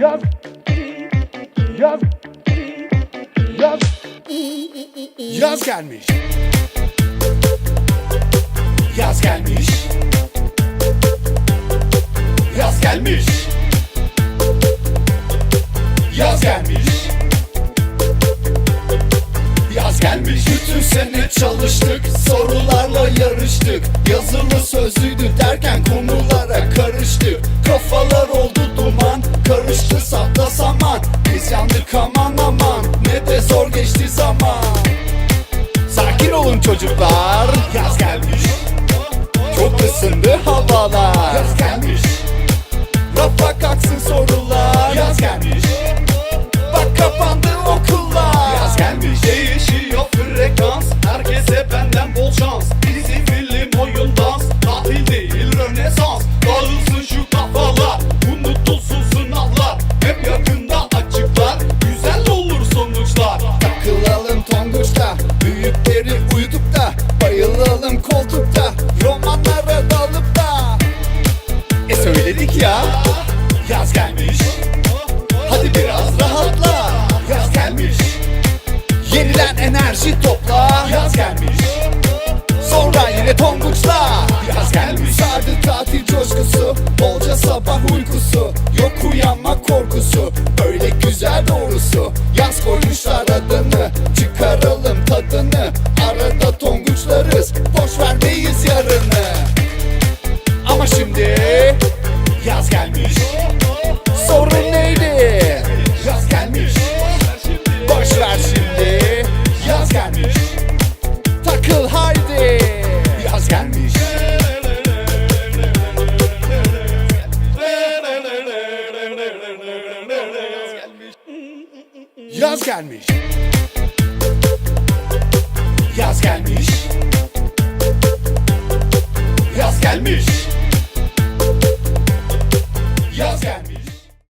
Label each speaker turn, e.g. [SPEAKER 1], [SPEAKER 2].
[SPEAKER 1] Yaz. Yaz. Yaz. Yaz gelmiş. Yaz gelmiş. Yaz gelmiş. Yaz gelmiş. Yaz gelmiş.
[SPEAKER 2] Bütün sene çalıştık sorularla yarıştık Yazılı sözlüydü saman Biz yandık aman aman ne de zor geçti zaman Sakin olun çocuklar
[SPEAKER 1] Yaz gelmiş.
[SPEAKER 2] Çok ısındı havalar Bayılalım koltukta Romanlara dalıp da E söyledik ya
[SPEAKER 1] Yaz gelmiş.
[SPEAKER 2] Hadi biraz rahatla
[SPEAKER 1] Yaz gelmiş.
[SPEAKER 2] Yeniden enerji topla
[SPEAKER 1] Yaz gelmiş.
[SPEAKER 2] Sonra yine tonguçla
[SPEAKER 1] Yaz gelmiş.
[SPEAKER 2] Sardı tatil coşkusu Bolca sabah uykusu Yok uyanmak korkusu Öyle güzel doğrusu Yaz koymuşlar adını Çıkaralım şimdi
[SPEAKER 1] Yaz gelmiş.
[SPEAKER 2] Sorun neydi?
[SPEAKER 1] Yaz gelmiş.
[SPEAKER 2] Boş ver şimdi
[SPEAKER 1] Yaz gelmiş.
[SPEAKER 2] Takıl haydi
[SPEAKER 1] Yaz gelmiş. Yaz gelmiş. Yaz gelmiş.